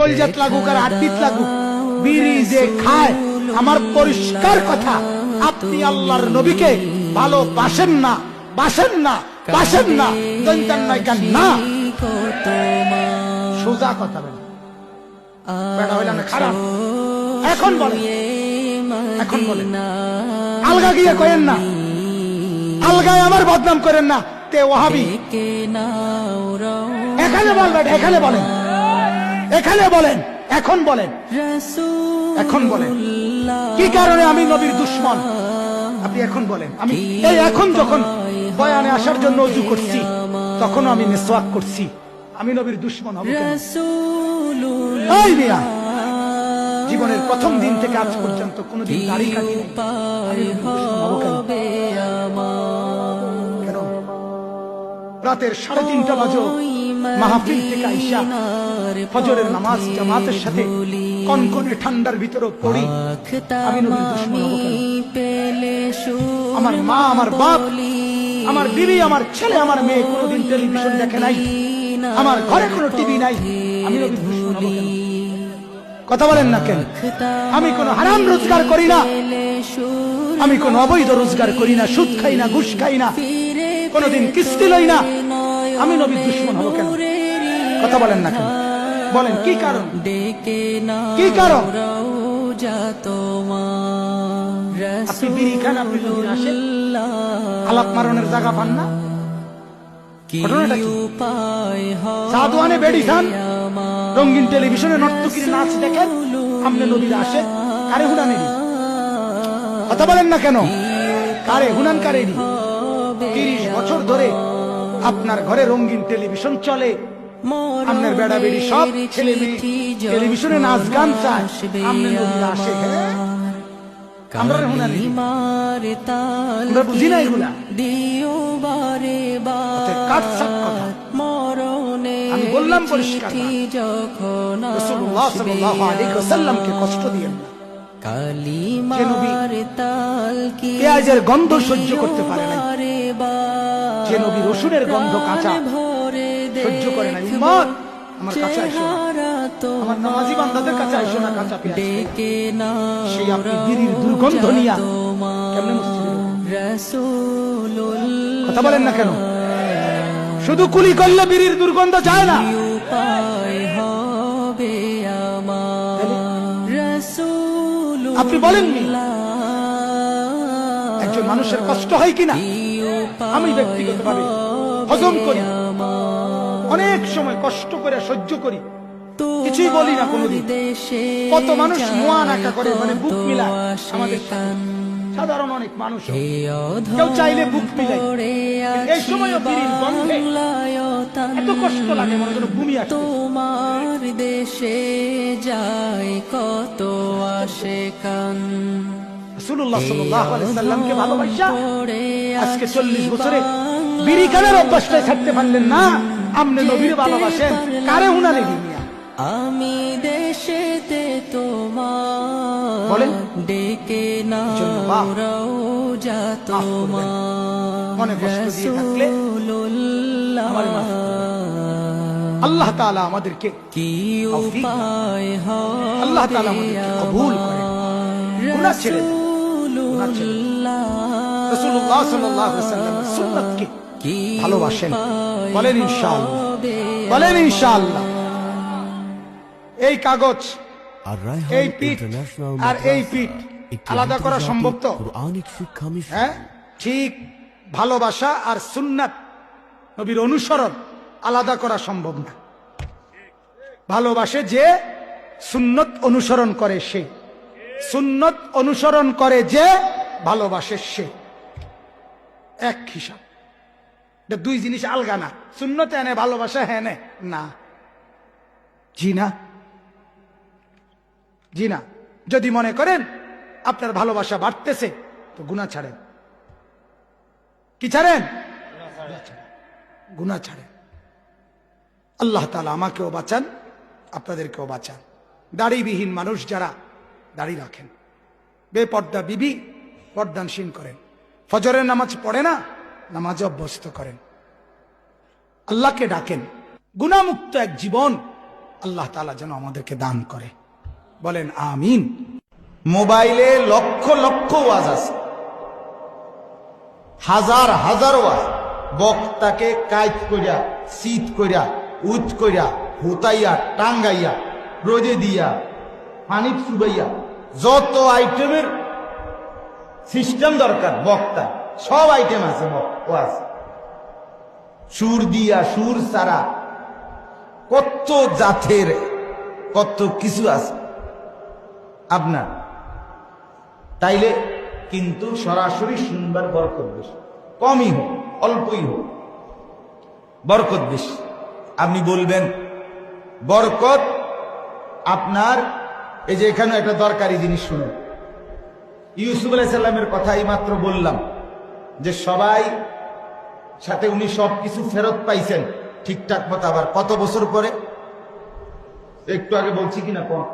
কলজাত লাগুক আর আড্ডিত লাগুক, বিড়ি যে খায়, আমার পরিষ্কার কথা, আপনি আল্লাহর নবীকে ভালোবাসেন না, বাসেন না বাসেন না দৈন্তান নাই কেন? না। সোজা কথা বলেন। বেড়া হইলাম খারাপ। এখন বলেন। এখন বলেন। আলগা গিয়ে কয়েন না। আলগায় আমার বদনাম করেন না। তে ওহাবি এখানে বলবেন এখানে বলেন। এখানে বলেন, এখন বলেন। এখন বলেন। কি কারণে আমি নবীর দুশ্মন? আপনি এখন বলেন। আমি এই এখন যখন বয়ানে আসার জন্য অজু করছি তখন আমি মেসওয়াক করছি। আমি নবীর দুশ্মন হব কেন? জীবনের প্রথম দিন থেকে আজ পর্যন্ত কোনোদিন দাড়ি কাটি কেন? কেন? রাতের সাড়ে তিনটা বাজো মাহফিল থেকে আইসা ফজরের নামাজ জামাতের সাথে কনকনে ঠান্ডার ভিতরে পড়ি। আমি নবীর দুশমন? আমার মা আমার বাপ আমার বিবি আমার ছেলে আমার মেয়ে কোনোদিন টেলিভিশন দেখে নাই। আমার ঘরে কোনো টিভি নাই। আমি নবীর দুশমন হব কেন? কথা বলেন না কেন? আমি কোনো হারাম রোজগার করি না। আমি কোন অবৈধ রোজগার করি না। সুদ খাই না ঘুষ খাই না। কোনোদিন কিস্তি লই না। আমি নবীর দুশ্মন হব কেন? কথা বলেন না কেন? বলেন কি কারণ? কি কারণ? আপনি বিড়ি খান আপনি নবীর আসেন আলাপ মারণের জায়গা পান না? ঘটনাটা কি? বেড়ি খান রঙিন টেলিভিশনে নর্তকীর নাচ দেখেন আপনি নবীর কারে হুনানেরই কথা বলেন না কেন? কারে হুনান কারে তিরিশ বছর ধরে আপনার ঘরে রঙিন টেলিভিশন চলে। আপনার বেড়া বেড়ি সব ছেলে মেয়ে টেলিভিশনে নাচ গান চায়। নবীর আসে হ্যাঁ? আমরা বুঝি না এগুলা। আমি বললাম পরিষ্কার কষ্ট নবী পেঁয়াজের গন্ধ সহ্য করতে পারে না যে নবী রসুনের গন্ধ কাঁচা? সহ্য করে না উম্মত আমার কাছে আইসো আমার নামাজি বান্দাদের কাছে আইসো না কাঁচা পেঁয়াজ সেই আপনি বিড়ির দুর্গন্ধ নিয়া। কেমনে কথা বলেন না কেন? শুধু কুলি করলে বিড়ির দুর্গন্ধ যায় না। আপনি বলেননি? একজন মানুষের কষ্ট হয় কিনা? আমি ব্যক্তিগতভাবে হজম করি। অনেক সময় কষ্ট করে, সহ্য করি। কিছুই বলি না কোনোদিন। কত মানুষ মোয়া নাকা করে মানে বুক মিলায় আমাদের। সাধারণ অনেক মানুষ। কেউ চাইলে বুক মিলাই এই সময় এত কষ্ট লাগে, মনে করো ভূমি তোমার দেশে যায় কত আসে কান রাসূলুল্লাহ সাল্লামকে ভালোবাসা। আজকে 40 বছরে বিড়ি অভ্যাসটাই ছাড়তে পারলেন না। নবীর ভালোবাসেন। কারে আমি দেশেতে তোমার ডেকে না আল্লাহ তাআলা আমাদেরকে কি। উপায় হবে আল্লাহ তাআলা আমাদেরকে কবুল করেন। গুনাহ ছেড়ে দেন। ভালোবাসেন। বলেন ইনশাআল্লাহ। বলেন ইনশাআল্লাহ। এই কাগজ এই পিঠ আর এই পিঠ আলাদা করা সম্ভব তো? হ্যাঁ? ঠিক ভালোবাসা আর সুন্নাত নবীর অনুসরণ আলাদা করা সম্ভব না। ভালোবাসে যে সুন্নত অনুসরণ করে সে। সুন্নত অনুসরণ করে যে ভালোবাসে সে। এক হিসাব। দুই জিনিস আলগা না। সুন্নত এনে, ভালোবাসা হ্যাঁ না। জি না জি না যদি মনে করেন, আপনার ভালোবাসা বাড়তেছে, তো গুণা ছাড়েন। কি ছাড়েন? গুণা ছাড়েন। আল্লাহ তালা আমাকেও বাঁচান, আপনাদেরকেও বাঁচান। দাড়িবিহীন মানুষ যারা দাড়ি রাখেন। বেপর্দা বিবি পর্দানসীন করেন। ফজরের নামাজ পড়ে না, নামাজে অভ্যস্ত করেন। আল্লাহকে ডাকেন। গুণামুক্ত এক জীবন আল্লাহ তালা যেন আমাদেরকে দান করে। বলেন, আমিন। মোবাইলে লক্ষ লক্ষ ওয়াজ আছে। হাজার হাজার ওয়াজ। বক্তাকে কাইত করিয়া শীত করিয়া উচ করিয়া হুতাইয়া, টাঙ্গাইয়া, রোদে দিয়া, পানি চুবাইয়া যত আইটেমের সিস্টেম দরকার, বক্তা, সব আইটেম আছে ওয়াজ সুর দিয়া, সুর সারা। কত জাতের, কত কিছু আছে। আপনার, তাইলে কিন্তু সরাসরি শুনবার বরকত বেশি। কমই হোক, অল্পই হোক। বরকত বেশি। আপনি বলবেন, বরকত আপনার এই যে এখানে একটা দরকারি জিনিস শুনুন। ইউসুফ আলাইসাল্লামের কথা এই মাত্র বললাম যে সবাই সাথে উনি সব কিছু ফেরত পাইছেন ঠিকঠাক মতো। আবার কত বছর পরে? একটু আগে বলছি কিনা কম?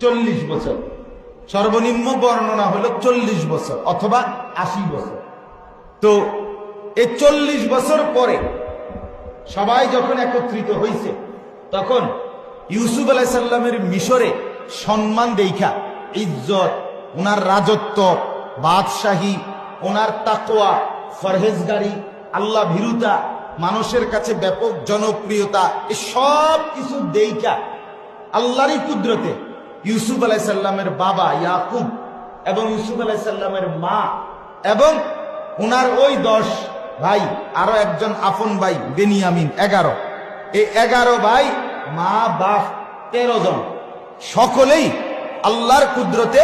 চল্লিশ বছর। সর্বনিম্ন বর্ণনা হলো চল্লিশ বছর অথবা আশি বছর। তো এই চল্লিশ বছর পরে সবাই যখন একত্রিত হয়েছে তখন ইউসুফ আলাইসাল্লামের মিশরে সম্মান দেখা ইজ্জত, ওনার রাজত্ব, বাদশাহী, ওনার তাকোয়া ফরহেজগারি, আল্লাহ ভীরুতা, মানুষের কাছে ব্যাপক জনপ্রিয়তা এই সব কিছু দেখা আল্লাহরই কুদরতে ইউসুফ আলাইসাল্লামের বাবা ইয়াকুব এবং ইউসুফ আলাইসাল্লামের মা এবং ওনার ওই দশ ভাই, আরও একজন আফন ভাই বেনিয়ামিন, এগারো। এই এগারো ভাই মা, বাপ, তেরো জন। সকলেই আল্লাহর কুদরতে,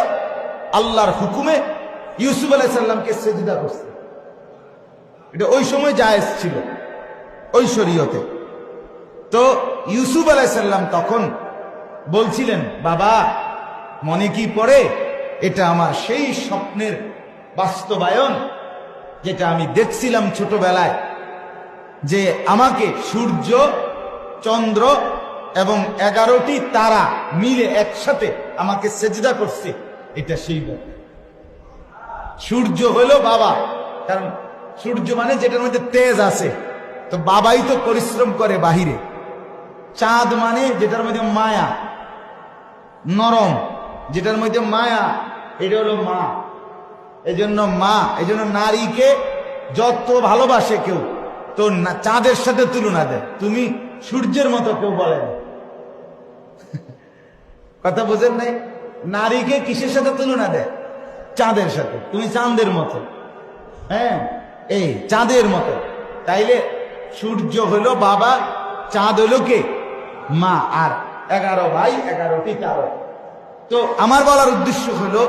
আল্লাহর হুকুমে ইউসুফ আলাইসাল্লামকে সেজিদা করছে। এটা ওই সময় জায়েজ ছিল, ওই শরীয়তে। তো ইউসুফ আলাইসাল্লাম তখন বলছিলেন, বাবা, মনে কি পড়ে? এটা আমার সেই স্বপ্নের বাস্তবায়ন যেটা আমি দেখছিলাম ছোটবেলায়, যে আমাকে সূর্য, চন্দ্র এবং এগারোটি তারা মিলে একসাথে আমাকে সেজদা করছে। এটা সেই ব্যাপার। সূর্য হলো বাবা, কারণ সূর্য মানে যেটার মধ্যে তেজ আছে। তো বাবাই তো পরিশ্রম করে বাহিরে। চাঁদ মানে যেটার মধ্যে মায়া, নরম। যেটার মধ্যে মায়া, এটা হলো মা। এজন্য মা, এজন্য নারীকে যত ভালোবাসে কেউ, তো চাঁদের সাথে তুলনা দেয়। তুমি সূর্যের মতো কেউ বলে না। কথা বুঝেন নাই? নারীকে কিসের সাথে তুলনা দেয়? চাঁদের সাথে। তুমি চাঁদের মতো। হ্যাঁ? এই, চাঁদের মতো। তাইলে সূর্য হলো বাবা, চাঁদ হলো কে? মা। আর এগারো ভাই, এগারোটি তারো তো আমার বলার উদ্দেশ্য হলো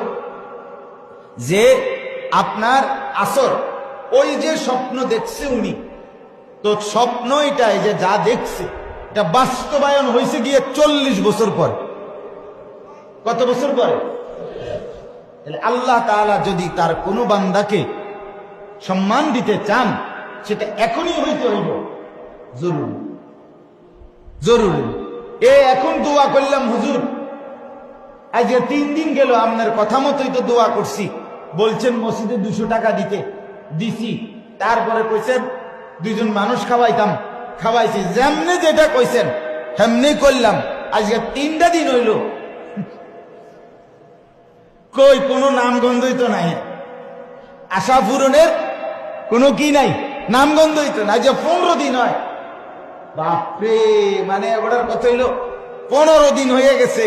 যে আপনার আসর, ওই যে স্বপ্ন দেখছে উনি, তো স্বপ্ন এটাই যে যা দেখছে, এটা বাস্তবায়ন হয়েছে গিয়ে চল্লিশ বছর পরে। কত বছর পরে? আল্লাহ তাআলা যদি তার কোনো বান্দাকে সম্মান দিতে চান সেটা এখনই হইতে হইব। জরুরি। জরুরি। এ এখন দোয়া করলাম, হুজুর। আজকে তিন দিন গেল, আপনার কথা মতোই তো দোয়া করছি। বলছেন মসজিদে দুশো টাকা দিতে। দিছি। তারপরে কইছেন, দুইজন মানুষ খাওয়াইতাম। খাওয়াইছি, যেমনি যেটা কইছেন হেমনি করলাম। আজকে তিনটা দিন হইল কই, কোনো নামগন্ধই তো নাই। আশা পূরণের কোনো কি নাই? নামগন্ধই তো নাই, যে পনেরো দিন হয়। বাপরে মানে ওটার কথা হইল? পনেরো দিন হয়ে গেছে।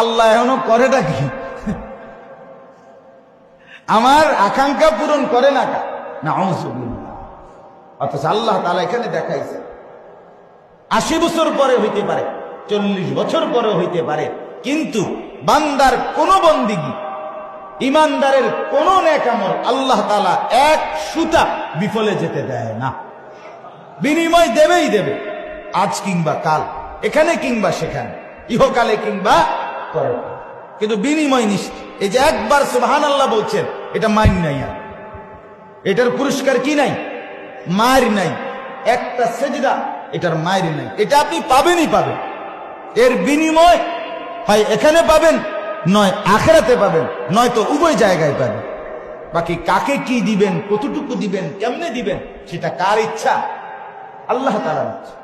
আল্লাহ এখনও করেটা কি আমার আকাঙ্ক্ষা পূরণ করে না না অথচ আল্লাহ তালা এখানে দেখাইছে। আশি বছর পরে হইতে পারে, চল্লিশ বছর পরে হইতে পারে। কিন্তু বান্দার কোন বন্দিগি ইমানদারের কোন নেকামল আল্লাহ তালা এক সুতা বিফলে যেতে দেয় না। বিনিময় দেবেই দেবে। আজ কিংবা কাল, এখানে কিংবা সেখানে, ইহকালে কিংবা পরকালে। কিন্তু বিনিময় নিশ্চিত। এই যে একবার সুবহান আল্লাহ বলছেন, এটা মাইন নাই আর। এটার পুরস্কার কি নাই? মায়ের নাই। একটা সেজদা, এটার মায়ের নাই। এটা আপনি পাবেনই পাবেন। এর বিনিময় হয় এখানে পাবেন নয় আখেরাতে পাবেন নয়তো উভয় জায়গায় পাবেন। বাকি কাকে কি দিবেন, কতটুকু দিবেন, কেমনে দিবেন, সেটা কার ইচ্ছা? আল্লাহ তালার ইচ্ছা।